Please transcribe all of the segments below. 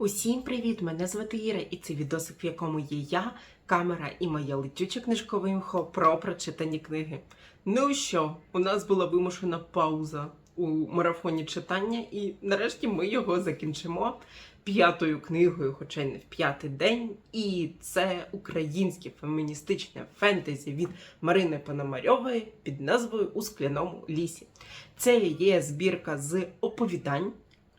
Усім привіт! Мене звати Іра, і це відосик, в якому є я, камера і моя летюча книжкова імхо про прочитані книги. Ну що, у нас була вимушена пауза у марафоні читання, і нарешті ми його закінчимо п'ятою книгою, хоча й не в п'ятий день. І це українське феміністичне фентезі від Марини Пономарьової під назвою У скляному лісі. Це є збірка з оповідань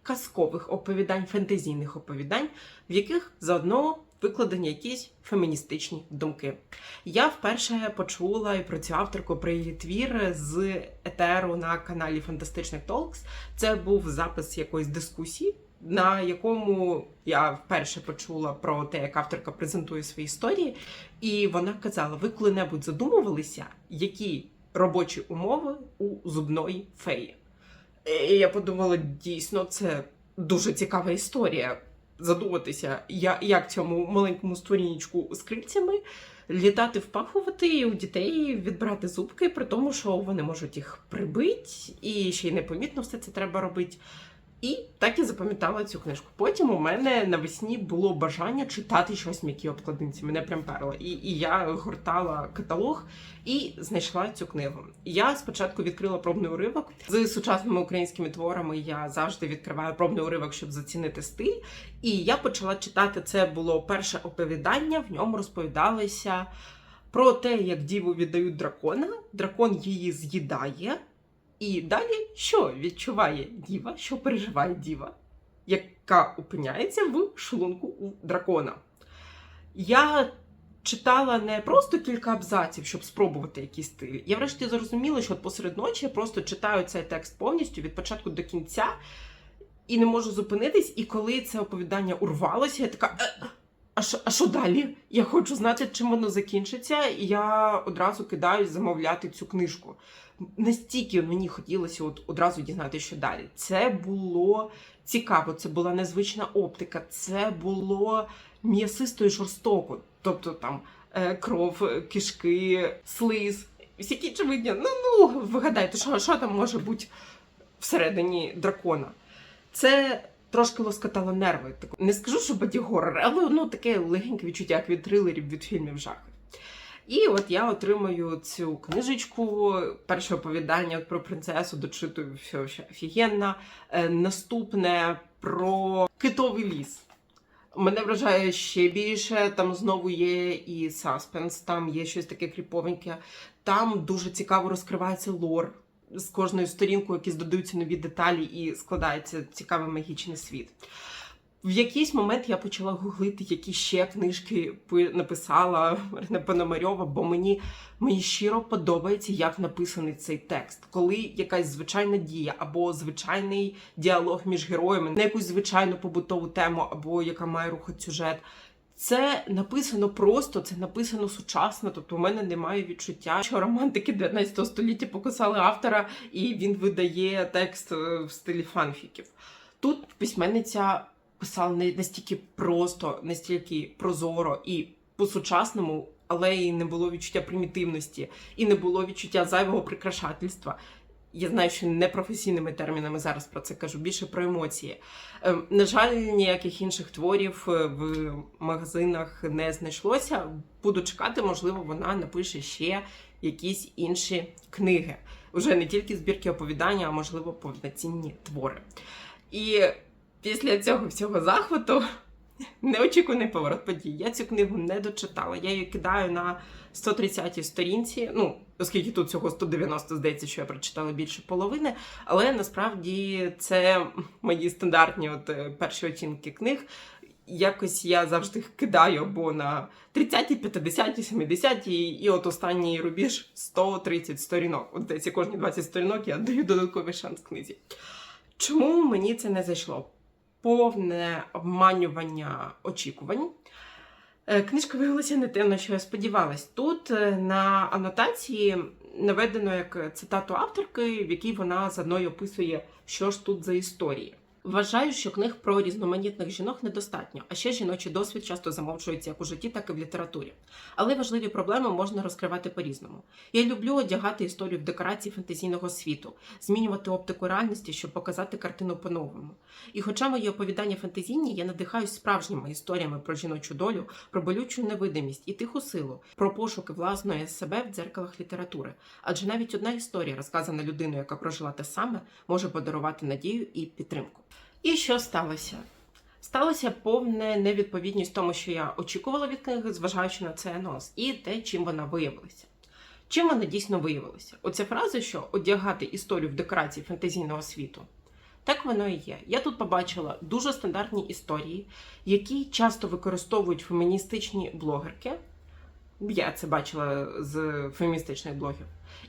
казкових оповідань, фентезійних оповідань, в яких заодно викладені якісь феміністичні думки. Я вперше почула і про цю авторку про її твір з етеру на каналі Fantastic Talks. Це був запис якоїсь дискусії. На якому я вперше почула про те, як авторка презентує свої історії, і вона казала: ви коли-небудь задумувалися, які робочі умови у зубної феї? І я подумала, дійсно, це дуже цікава історія. Задуматися, я- як цьому маленькому створінічку з крильцями літати, впахувати у дітей відбирати зубки, при тому, що вони можуть їх прибити, і ще й непомітно все це треба робити. І так і запам'ятала цю книжку. Потім у мене навесні було бажання читати щось в м'якій обкладинці. Мене прям перло. І, і я гортала каталог і знайшла цю книгу. Я спочатку відкрила пробний уривок з сучасними українськими творами. Я завжди відкриваю пробний уривок, щоб зацінити стиль. І я почала читати. Це було перше оповідання. В ньому розповідалося про те, як діву віддають дракона. Дракон її з'їдає. І далі що відчуває діва, що переживає діва, яка опиняється в шлунку у дракона. Я читала не просто кілька абзаців, щоб спробувати якийсь стиль. Я врешті зрозуміла, що от посеред ночі я просто читаю цей текст повністю від початку до кінця і не можу зупинитись. І коли це оповідання урвалося, я така. «Е, А що, далі? Я хочу знати, чим воно закінчиться, і я одразу кидаюсь замовляти цю книжку. Настільки мені хотілося от одразу дізнатися, що далі. Це було цікаво, це була незвична оптика, це було м'ясисто і жорстоко. Тобто там е, кров, кишки, слиз, всякі очевидні. Ну ну вигадайте, що, що там може бути всередині дракона. Це трошки лоскотало нерви. Так, Не скажу, що боді-горор, але ну, таке легеньке відчуття, як від трилерів, від фільмів жахів. І от я отримаю цю книжечку, перше оповідання про принцесу, дочитую все ще офігенно. Е, Наступне про китовий ліс. Мене вражає ще більше. Там знову є і саспенс, там є щось таке кріповеньке. Там дуже цікаво розкривається лор з кожною сторінкою, якісь додаються нові деталі і складається цікавий магічний світ. В якийсь момент я почала гуглити, які ще книжки написала Марина Пономарьова, бо мені, мені щиро подобається, як написаний цей текст. Коли якась звичайна дія або звичайний діалог між героями на якусь звичайну побутову тему, або яка має рухати сюжет. Це написано просто, це написано сучасно. Тобто, у мене немає відчуття, що романтики 19 століття покусали автора, і він видає текст е, в стилі фанфіків. Тут письменниця писала не настільки просто, настільки прозоро і по-сучасному, але і не було відчуття примітивності, і не було відчуття зайвого прикрашательства. Я знаю, що не професійними термінами зараз про це кажу, більше про емоції. Ем, На жаль, ніяких інших творів е, в магазинах не знайшлося. Буду чекати, можливо, вона напише ще якісь інші книги. Уже не тільки збірки оповідання, а можливо повноцінні твори. І після цього всього захвату неочікуваний поворот подій. Я цю книгу не дочитала. Я її кидаю на 130-й сторінці. Ну, оскільки тут всього 190, здається, що я прочитала більше половини. Але насправді це мої стандартні от е, перші оцінки книг. Якось я завжди кидаю або на 30, 50, 70 і от останній рубіж 130 сторінок. От здається, кожні 20 сторінок я даю додатковий шанс книзі. Чому мені це не зайшло? Повне обманювання очікувань. Е, Книжка виявилася не те, на що я сподівалась. Тут е, на анотації наведено як цитату авторки, в якій вона за мною описує, що ж тут за історії. Вважаю, що книг про різноманітних жінок недостатньо, а ще жіночий досвід часто замовчується як у житті, так і в літературі. Але важливі проблеми можна розкривати по-різному. Я люблю одягати історію в декорації фантазійного світу, змінювати оптику реальності, щоб показати картину по-новому. І хоча мої оповідання фантазійні, я надихаюсь справжніми історіями про жіночу долю, про болючу невидимість і тиху силу, про пошуки власної себе в дзеркалах літератури. Адже навіть одна історія, розказана людиною, яка прожила те саме, може подарувати надію і підтримку. І що сталося? Сталося повне невідповідність тому, що я очікувала від книги, зважаючи на цей анонс, і те, чим вона виявилася. Чим вона дійсно виявилася? Оця фраза, що одягати історію в декорації фантазійного світу. Так воно і є. Я тут побачила дуже стандартні історії, які часто використовують феміністичні блогерки. Я це бачила з феміністичних блогів.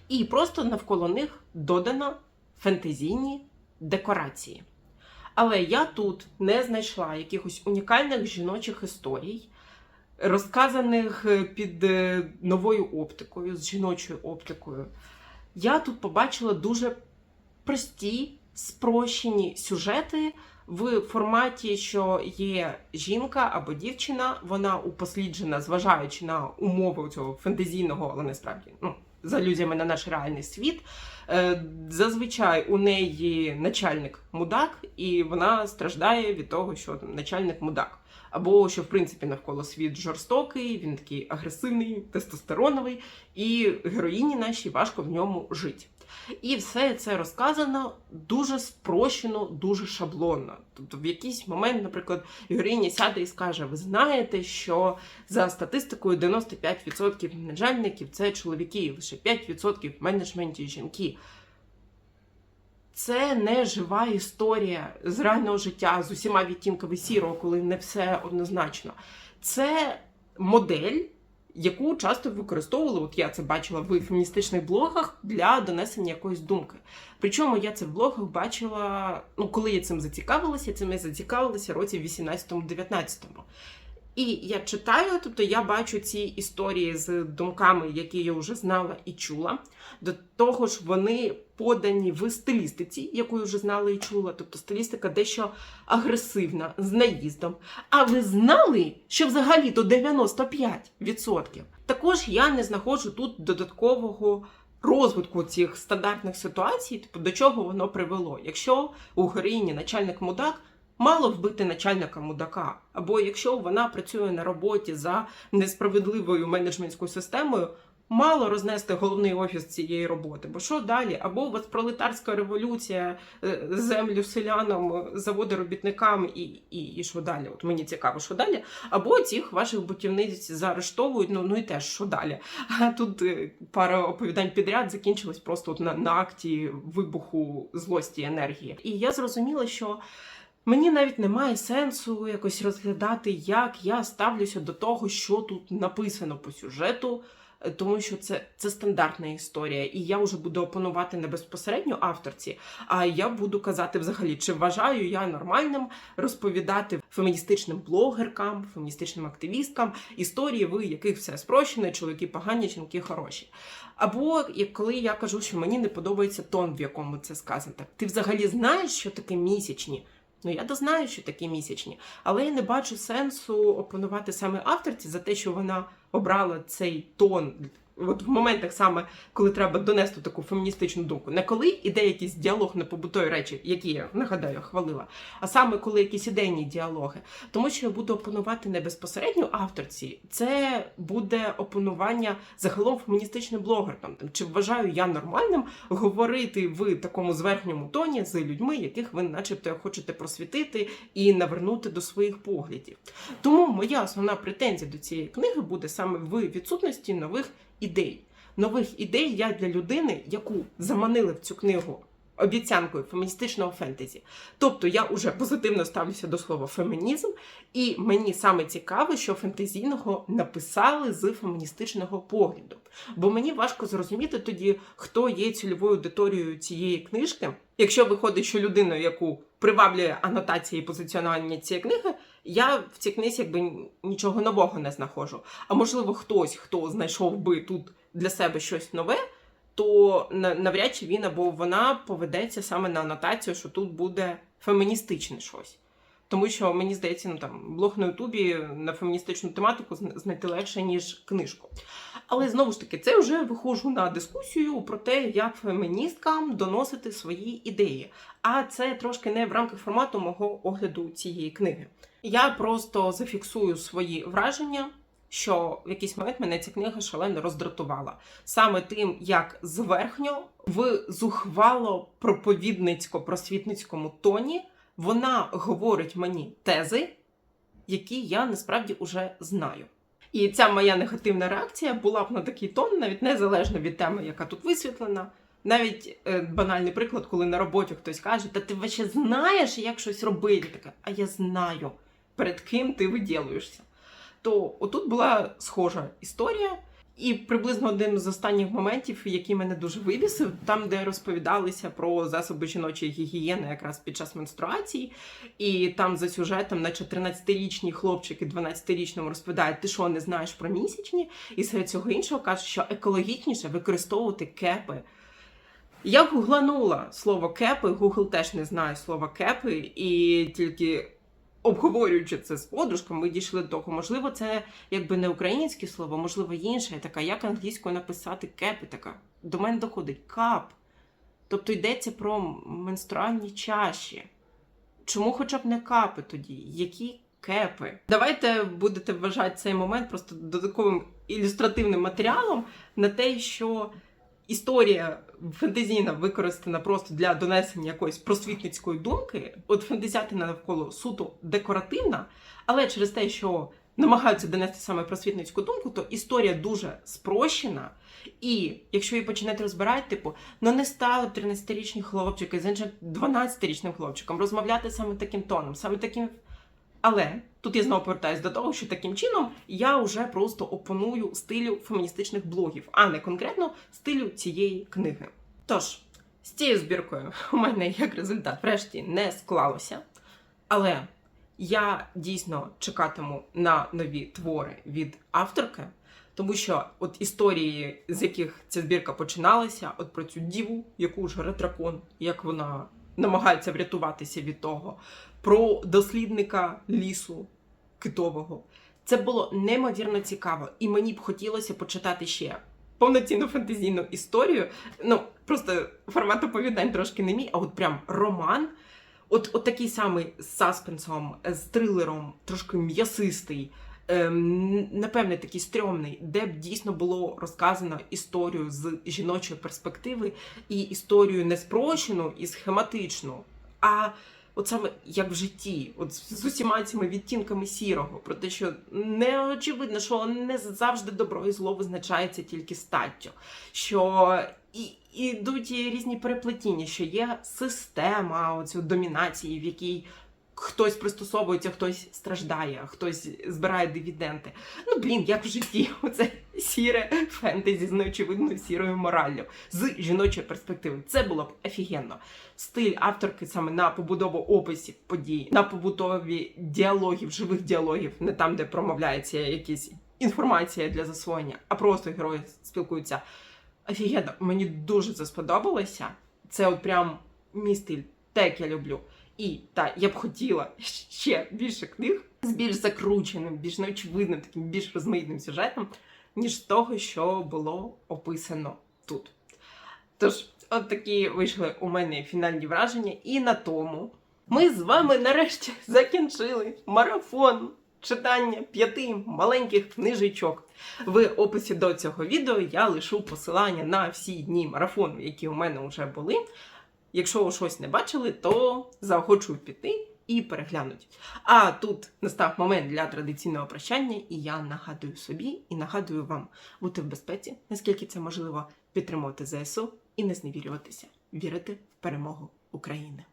І просто навколо них додано фентезійні декорації. Але я тут не знайшла якихось унікальних жіночих історій, розказаних е, під е, новою оптикою, з жіночою оптикою. Я тут побачила дуже прості, спрощені сюжети в форматі, що є жінка або дівчина, вона упосліджена, зважаючи на умови цього фентезійного, але насправді ну, з алюзіями на наш реальний світ. Е, Зазвичай у неї начальник мудак, і вона страждає від того, що начальник мудак. Або що в принципі навколо світ жорстокий, він такий агресивний, тестостероновий, і героїні нашій важко в ньому жити. І все це розказано дуже спрощено, дуже шаблонно. Тобто, в якийсь момент, наприклад, героїня сяде і скаже: Ви знаєте, що за статистикою 95% начальників це чоловіки, і лише 5% в менеджменті жінки. Це не жива історія з реального життя з усіма відтінками сірого, коли не все однозначно. Це модель, яку часто використовували, от я це бачила в феміністичних блогах для донесення якоїсь думки. Причому я це в блогах бачила, ну коли я цим зацікавилася, цим я зацікавилася році в 18-19. І я читаю, тобто я бачу ці історії з думками, які я вже знала і чула. До того ж, вони подані в стилістиці, яку я вже знала і чула. Тобто стилістика дещо агресивна, з наїздом. А ви знали, що взагалі-то 95%? Також я не знаходжу тут додаткового. Розвитку цих стандартних ситуацій, типу до чого воно привело. Якщо у героїні начальник мудак, мало вбити начальника мудака. Або якщо вона працює на роботі за несправедливою менеджментською системою, мало рознести головний офіс цієї роботи. Бо що далі? Або у вас пролетарська революція, е, землю селянам, заводи робітникам і, і, і що далі? От мені цікаво, що далі. Або цих ваших бутівниць заарештовують, ну, ну і теж що далі. Тут е, пара оповідань підряд закінчилась просто от на, на акті вибуху злості енергії. І я зрозуміла, що. Мені навіть немає сенсу якось розглядати, як я ставлюся до того, що тут написано по сюжету, е, тому що це, це стандартна історія, і я вже буду опонувати не безпосередньо авторці, а я буду казати взагалі, чи вважаю я нормальним розповідати феміністичним блогеркам, феміністичним активісткам історії, в яких все спрощено, чоловіки погані, жінки хороші. Або як коли я кажу, що мені не подобається тон, в якому це сказано. Так, ти взагалі знаєш, що таке місячні? Ну, я дознаю, що такі місячні, але я не бачу сенсу опонувати саме авторці за те, що вона обрала цей тон. От в моментах саме, коли треба донести таку феміністичну думку, не коли іде якийсь діалог на побутові речі, які я нагадаю, хвалила, а саме коли якісь ідейні діалоги. Тому що я буду опонувати не безпосередньо авторці, це буде опонування загалом феміністичним блогерам. Там, Чи вважаю я нормальним говорити в такому зверхньому тоні з людьми, яких ви, начебто, хочете просвітити і навернути до своїх поглядів. Тому моя основна претензія до цієї книги буде саме в відсутності нових ідей. Нових ідей я для людини, яку заманили в цю книгу обіцянкою феміністичного фентезі. Тобто я вже позитивно ставлюся до слова фемінізм, і мені саме цікаво, що фентезійного написали з феміністичного погляду. Бо мені важко зрозуміти тоді, хто є цільовою аудиторією цієї книжки. Якщо виходить, що людина, яку приваблює анотації і позиціонування цієї книги, я в цій книзі якби нічого нового не знаходжу. А можливо, хтось, хто знайшов би тут для себе щось нове, то на- навряд чи він або вона поведеться саме на анотацію, що тут буде феміністичне щось. Тому що мені здається, ну там блог на Ютубі на феміністичну тематику знайти легше, ніж книжку. Але знову ж таки, це вже виходжу на дискусію про те, як феміністкам доносити свої ідеї. А це трошки не в рамках формату мого огляду цієї книги. Я просто зафіксую свої враження, що в якийсь момент мене ця книга шалено роздратувала. Саме тим, як зверхньо в зухвало проповідницько-просвітницькому тоні вона говорить мені тези, які я насправді вже знаю. І ця моя негативна реакція була б на такий тон, навіть незалежно від теми, яка тут висвітлена. Навіть е, банальний приклад, коли на роботі хтось каже, та ти вообще знаєш, як щось робити. Така, а я знаю, перед ким ти виділуєшся. То отут була схожа історія. І приблизно один з останніх моментів, який мене дуже вибісив, там, де розповідалися про засоби жіночої гігієни якраз під час менструації, і там за сюжетом, наче 13-річні хлопчики 12-річному розповідають, ти що не знаєш про місячні, і серед цього іншого кажуть, що екологічніше використовувати кепи. Я гугланула слово кепи, Google теж не знає слова кепи, і тільки обговорюючи це з подружком, ми дійшли до того. Можливо, це якби не українське слово, можливо, інше. Я така, як англійською написати кепи, така. До мене доходить кап. Тобто йдеться про менструальні чаші. Чому хоча б не капи тоді? Які кепи? Давайте будете вважати цей момент просто додатковим ілюстративним матеріалом на те, що історія фентезійна використана просто для донесення якоїсь просвітницької думки. От фентезятина навколо суто декоративна, але через те, що намагаються донести саме просвітницьку думку, то історія дуже спрощена. І якщо її починати розбирати, типу, ну не стали 13-річні хлопчики з іншим 12-річним хлопчиком розмовляти саме таким тоном, саме таким. Але тут я знову повертаюсь до того, що таким чином я вже просто опоную стилю феміністичних блогів, а не конкретно стилю цієї книги. Тож, з цією збіркою у мене як результат врешті не склалося. Але я дійсно чекатиму на нові твори від авторки, тому що от історії, з яких ця збірка починалася, от про цю діву, яку ж дракон, як вона намагається врятуватися від того, про дослідника лісу китового. Це було неймовірно цікаво, і мені б хотілося почитати ще повноцінну фантазійну історію. Ну, просто формат оповідань трошки не мій, а от прям роман. От, от такий самий з саспенсом, з трилером, трошки м'ясистий, ем, напевне, такий стрьомний, де б дійсно було розказано історію з жіночої перспективи і історію не спрощену і схематичну, а от саме як в житті, от з усіма цими відтінками сірого, про те, що не очевидно, що не завжди добро і зло визначається тільки статтю, що і, і йдуть різні переплетіння, що є система оцю домінації, в якій хтось пристосовується, хтось страждає, хтось збирає дивіденди. Ну блін, як в житті, оце сіре фентезі з неочевидною сірою мораллю з жіночої перспективи. Це було б офігенно. Стиль авторки саме на побудову описів подій, на побудові діалогів, живих діалогів, не там, де промовляється якісь інформація для засвоєння, а просто герої спілкуються. Офігенно, мені дуже це сподобалося. Це от прям мій стиль, те, як я люблю. І та я б хотіла ще більше книг з більш закрученим, більш неочевидним, таким більш розмитним сюжетом, ніж того, що було описано тут. Тож, от такі вийшли у мене фінальні враження, і на тому ми з вами нарешті закінчили марафон читання п'яти маленьких книжечок. В описі до цього відео я лишу посилання на всі дні марафону, які у мене вже були. Якщо щось не бачили, то заохочую піти і переглянуть. А тут настав момент для традиційного прощання, і я нагадую собі і нагадую вам бути в безпеці, наскільки це можливо, підтримувати ЗСУ і не зневірюватися, вірити в перемогу України.